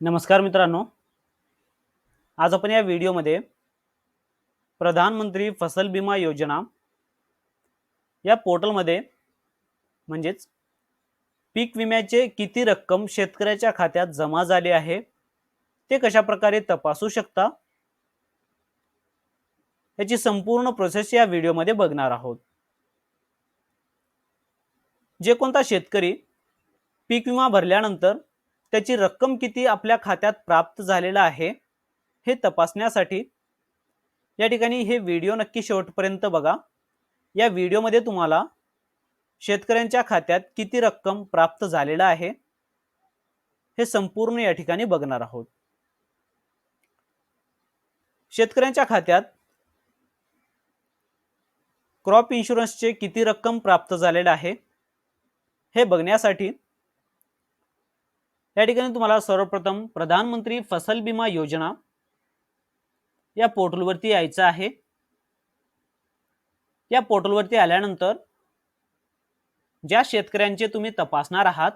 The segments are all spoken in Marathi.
नमस्कार मित्रांनो. आज आपण या व्हिडिओमध्ये प्रधानमंत्री फसल विमा योजना या पोर्टलमध्ये म्हणजेच पीक विम्याचे किती रक्कम शेतकऱ्याच्या खात्यात जमा झाली आहे ते कशा प्रकारे तपासू शकता याची संपूर्ण प्रोसेस या व्हिडिओमध्ये बघणार आहोत. जे कोणता शेतकरी पीक विमा भरल्यानंतर त्याची रक्कम किती आपल्या खात्यात प्राप्त झालेला आहे हे तपासण्यासाठी या ठिकाणी हे व्हिडिओ नक्की शेवटपर्यंत बघा. या व्हिडिओमध्ये तुम्हाला शेतकऱ्यांच्या खात्यात किती रक्कम प्राप्त झालेला आहे हे संपूर्ण या ठिकाणी बघणार आहोत. शेतकऱ्यांच्या खात्यात क्रॉप इन्शुरन्सचे किती रक्कम प्राप्त झालेले आहे हे बघण्यासाठी या ठिकाणी तुम्हाला सर्वप्रथम प्रधानमंत्री फसल विमा योजना या पोर्टलवरती यायचं आहे. या पोर्टलवरती आल्यानंतर ज्या शेतकऱ्यांचे तुम्ही तपासणार आहात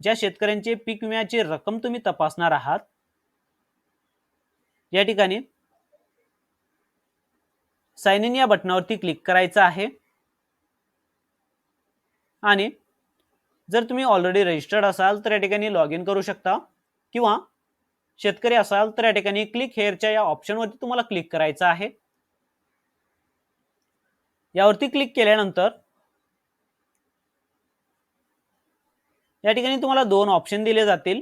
ज्या शेतकऱ्यांचे पीक विम्याची रक्कम तुम्ही तपासणार आहात या ठिकाणी साइन इन या बटनावरती क्लिक करायचं आहे. आणि जर तुम्ही ऑलरेडी रजिस्टर्ड असाल तर या ठिकाणी लॉग इन करू शकता. किंवा शेतकरी असाल तर या ठिकाणी क्लिक हेअरच्या या ऑप्शनवरती तुम्हाला क्लिक करायचं आहे. यावरती क्लिक केल्यानंतर या ठिकाणी तुम्हाला दोन ऑप्शन दिले जातील.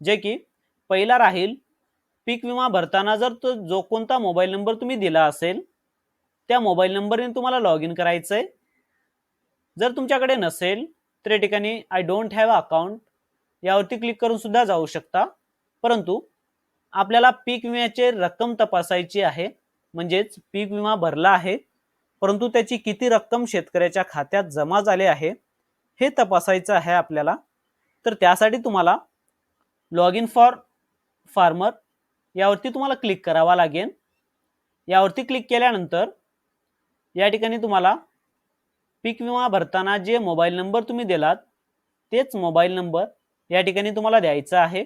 जे की पहिला राहील पीक विमा भरताना जर तो जो कोणता मोबाईल नंबर तुम्ही दिला असेल त्या मोबाईल नंबरने तुम्हाला लॉग इन करायचं आहे जर तुमच्याकडे नसेल तर या ठिकाणी आय डोंट हॅव अकाउंट यावरती क्लिक करून सुद्धा जाऊ शकता. परंतु आपल्याला पीक विम्याचे रक्कम तपासायची आहे. म्हणजेच पीक विमा भरला आहे. परंतु त्याची किती रक्कम शेतकऱ्याच्या खात्यात जमा झाले आहे हे तपासायचं आहे आपल्याला. तर त्यासाठी तुम्हाला लॉग इन फॉर फार्मर यावरती तुम्हाला क्लिक करावा लागेल. यावरती क्लिक केल्यानंतर या ठिकाणी तुम्हाला पीक विमा भरताना जे मोबाईल नंबर तुम्ही दिलात तेच मोबाईल नंबर या ठिकाणी तुम्हाला द्यायचा आहे.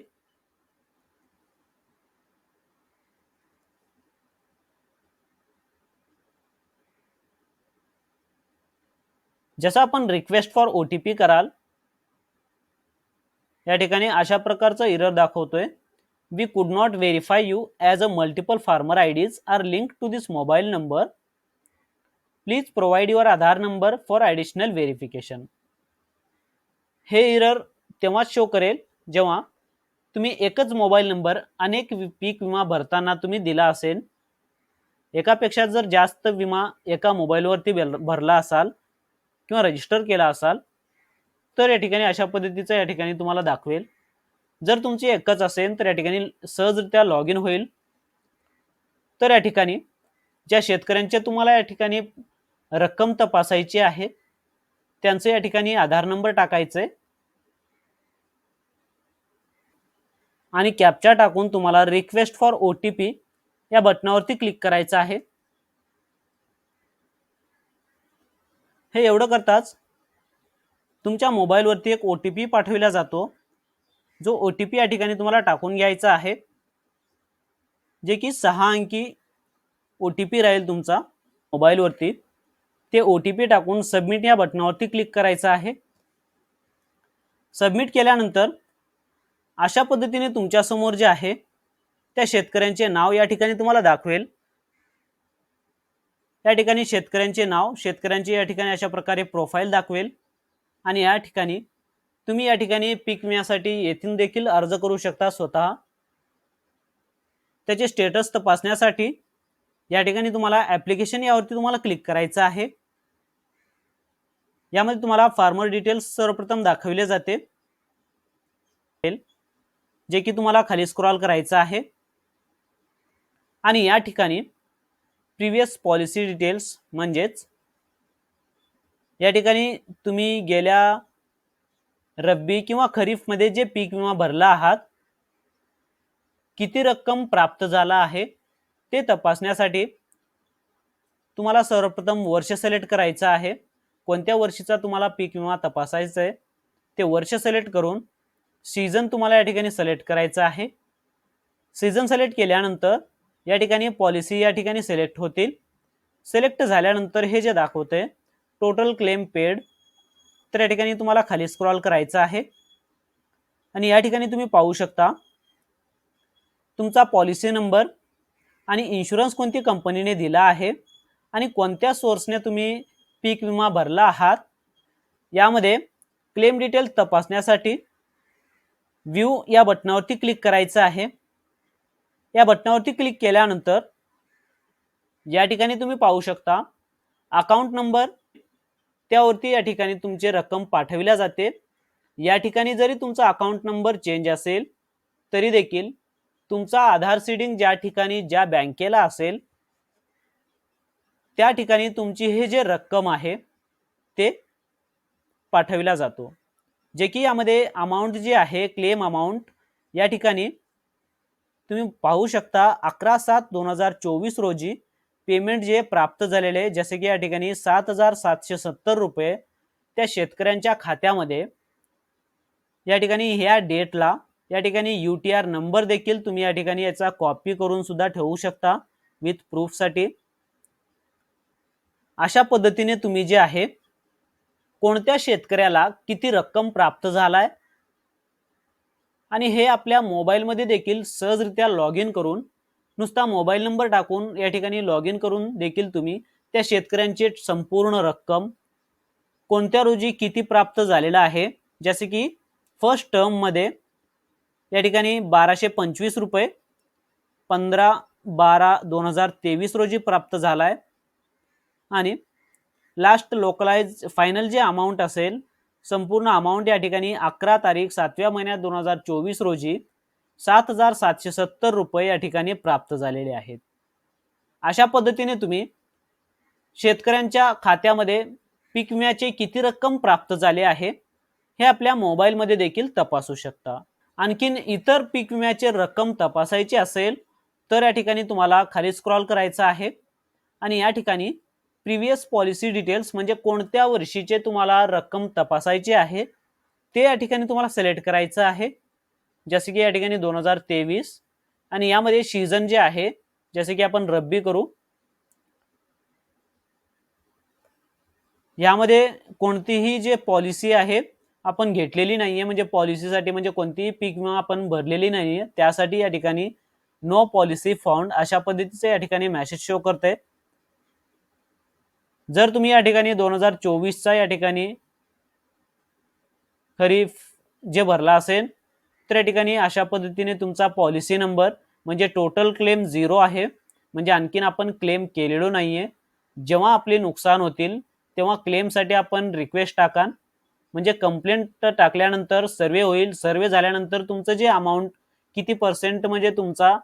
जसं आपण request for O T P कराल या ठिकाणी अशा प्रकारचं इरर दाखवतोय. We could not verify you as a multiple farmer IDs are link to this mobile number please provide your Aadhaar number for additional verification हे इरर तेव्हाच शो करेल जेव्हा तुम्ही एकच मोबाईल नंबर अनेक पीक विमा भरताना तुम्ही दिला असेल. एकापेक्षा जर जास्त विमा एका मोबाईलवरती भरला असाल किंवा रजिस्टर केला असाल तर या ठिकाणी अशा पद्धतीचं या ठिकाणी तुम्हाला दाखवेल. जर तुमची एकच असेल तर या ठिकाणी सहजरित्या लॉग इन होईल. तर या ठिकाणी ज्या शेतकऱ्यांचे तुम्हाला या ठिकाणी रक्कम तपासायची आहे. त्यांचं या ठिकाणी आधार नंबर टाकायचं आहे आणि कॅप्चा टाकून तुम्हाला request for O T P या बटनावरती क्लिक करायचं आहे. हे एवढं करताच तुमच्या मोबाईलवरती एक ओ टी पी पाठविला जातो. जो ओ टी पी या ठिकाणी तुम्हाला टाकून घ्यायचा आहे. जे की सहा अंकी ओ टी पी राहील तुमचा मोबाईलवरती ते ओ टी पी टाकून सबमिट या बटनावरती क्लिक करायचं आहे. सबमिट केल्यानंतर अशा पद्धतीने तुमच्यासमोर जे आहे त्या शेतकऱ्यांचे नाव या ठिकाणी तुम्हाला दाखवेल. या ठिकाणी शेतकऱ्यांचे नाव शेतकऱ्यांचे या ठिकाणी अशा प्रकारे प्रोफाईल दाखवेल. आणि या ठिकाणी तुम्ही या ठिकाणी पीक विम्यासाठी येथून देखील अर्ज करू शकता स्वतः. त्याचे स्टेटस तपासण्यासाठी या ठिकाणी तुम्हाला ॲप्लिकेशन यावरती तुम्हाला क्लिक करायचं आहे. यामध्ये तुम्हाला फार्मर डिटेल्स सर्वप्रथम दाखविले जाते. जे की तुम्हाला खाली स्क्रॉल करायचं आहे. आणि या ठिकाणी प्रिव्हियस पॉलिसी डिटेल्स म्हणजेच या ठिकाणी तुम्ही गेल्या रब्बी किंवा खरीफमध्ये जे पीक विमा भरला आहात किती रक्कम प्राप्त झाला आहे ते तपासण्यासाठी तुम्हाला सर्वप्रथम वर्ष सिलेक्ट करायचं आहे. कोणत्या वर्षीचा तुम्हाला पीक विमा तपासायचा आहे ते वर्ष सिलेक्ट करून सीझन तुम्हाला या ठिकाणी सिलेक्ट करायचं आहे. सीझन सिलेक्ट केल्यानंतर या ठिकाणी पॉलिसी या ठिकाणी सिलेक्ट होतील. सिलेक्ट झाल्यानंतर हे जे दाखवते टोटल क्लेम पेड तर या ठिकाणी तुम्हाला खाली स्क्रॉल करायचं आहे. आणि या ठिकाणी तुम्ही पाहू शकता तुमचा पॉलिसी नंबर आणि इन्शुरन्स कोणती कंपनीने दिला आहे आणि कोणत्या सोर्सने तुम्ही पीक विमा भरला आहात यामध्ये क्लेम डिटेल तपासण्यासाठी व्ह्यू या बटनावरती क्लिक करायचं आहे. या बटनावरती क्लिक केल्यानंतर या ठिकाणी तुम्ही पाहू शकता अकाउंट नंबर त्यावरती या ठिकाणी तुमची रक्कम पाठविल्या जाते. या ठिकाणी जरी तुमचा अकाउंट नंबर चेंज असेल तरी देखील तुमचा आधार सीडिंग ज्या ठिकाणी ज्या बँकेला असेल त्या ठिकाणी तुमची हे जे रक्कम आहे ते पाठविला जातो. जे की यामध्ये अमाऊंट जे आहे क्लेम अमाऊंट या ठिकाणी तुम्ही पाहू शकता अकरा सात दोन हजार चोवीस रोजी पेमेंट जे प्राप्त झालेले आहे जसे की या ठिकाणी सात हजार सातशे सत्तर रुपये त्या शेतकऱ्यांच्या खात्यामध्ये या ठिकाणी ह्या डेटला या ठिकाणी यू टी आर नंबर देखील तुम्ही या ठिकाणी याचा कॉपी करून सुद्धा ठेवू शकता. विथ प्रूफसाठी अशा पद्धतीने तुम्ही जे आहे कोणत्या शेतकऱ्याला किती रक्कम प्राप्त झालाय? आणि हे आपल्या मोबाईलमध्ये देखील सहजरित्या लॉग इन करून नुसता मोबाईल नंबर टाकून या ठिकाणी लॉग इन करून देखील तुम्ही त्या शेतकऱ्यांची संपूर्ण रक्कम कोणत्या रोजी किती प्राप्त झालेला आहे? जसे की फर्स्ट टर्ममध्ये या ठिकाणी बाराशे पंचवीस रुपये पंधरा बारा दोन हजार तेवीस रोजी प्राप्त झाला आहे आणि लास्ट लोकलाइज फायनल जे अमाऊंट असेल संपूर्ण अमाऊंट या ठिकाणी अकरा तारीख सातव्या महिन्यात दोन हजार चोवीस रोजी सात हजार सातशे सत्तर रुपये या ठिकाणी प्राप्त झालेले आहेत. अशा पद्धतीने तुम्ही शेतकऱ्यांच्या खात्यामध्ये पीक विम्याचे किती रक्कम प्राप्त झाले आहे हे आपल्या मोबाईलमध्ये देखील तपासू शकता. आणखीन इतर पीक विम्याचे रक्कम तपासायची असेल तर या ठिकाणी तुम्हाला खाली स्क्रॉल करायचं आहे आणि या ठिकाणी प्रिव्हियस पॉलिसी डिटेल्स म्हणजे कोणत्या वर्षीचे तुम्हाला रक्कम तपासायची आहे ते या ठिकाणी तुम्हाला सिलेक्ट करायचं आहे. जसे की या ठिकाणी दोन हजार तेवीस आणि यामध्ये सीझन जे आहे जसे की आपण रब्बी करू. यामध्ये कोणतीही जे पॉलिसी आहे आपण घेतलेली नाहीये. म्हणजे पॉलिसीसाठी म्हणजे कोणतीही पीक विमा आपण भरलेली नाहीये. त्यासाठी या ठिकाणी नो पॉलिसी फाउंड अशा पद्धतीचे या ठिकाणी मॅसेज शो करते जर तुम्ही या ठिकाणी दोन हजार चोवीसचा या ठिकाणी खरीफ जे भरला असेल तर या ठिकाणी अशा पद्धतीने तुमचा पॉलिसी नंबर म्हणजे टोटल क्लेम झिरो आहे. म्हणजे आणखीन आपण क्लेम केलेलो नाहीये. जेव्हा आपले नुकसान होतील तेव्हा क्लेमसाठी आपण रिक्वेस्ट टाकान म्हणजे कंप्लेंट टाकल्यानंतर सर्वे होईल. सर्वे झाल्यानंतर तुमचं जे अमाऊंट किती पर्सेंट म्हणजे तुमचा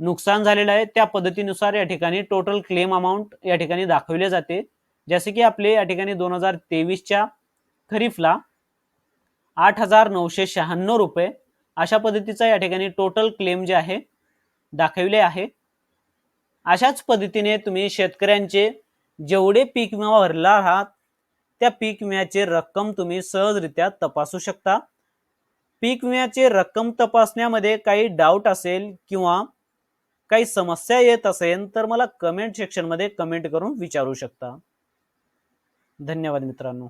नुकसान झालेलं आहे. त्या पद्धतीनुसार या ठिकाणी टोटल क्लेम अमाऊंट या ठिकाणी दाखवले जाते. जसे की आपले या ठिकाणी दोन हजार तेवीसच्या खरीफला आठ हजार नऊशे शहाण्णव रुपये अशा पद्धतीचा या ठिकाणी टोटल क्लेम जे आहे दाखविले आहे. अशाच पद्धतीने तुम्ही शेतकऱ्यांचे जेवढे पीक विमा भरला आहात त्या पीक विम्याचे रक्कम तुम्ही सहजरित्या तपासू शकता. पीक विम्याचे रक्कम तपासण्यामध्ये काही डाऊट असेल किंवा काही समस्या येत असेल तर मला कमेंट सेक्शनमध्ये कमेंट करून विचारू शकता. धन्यवाद मित्रांनो.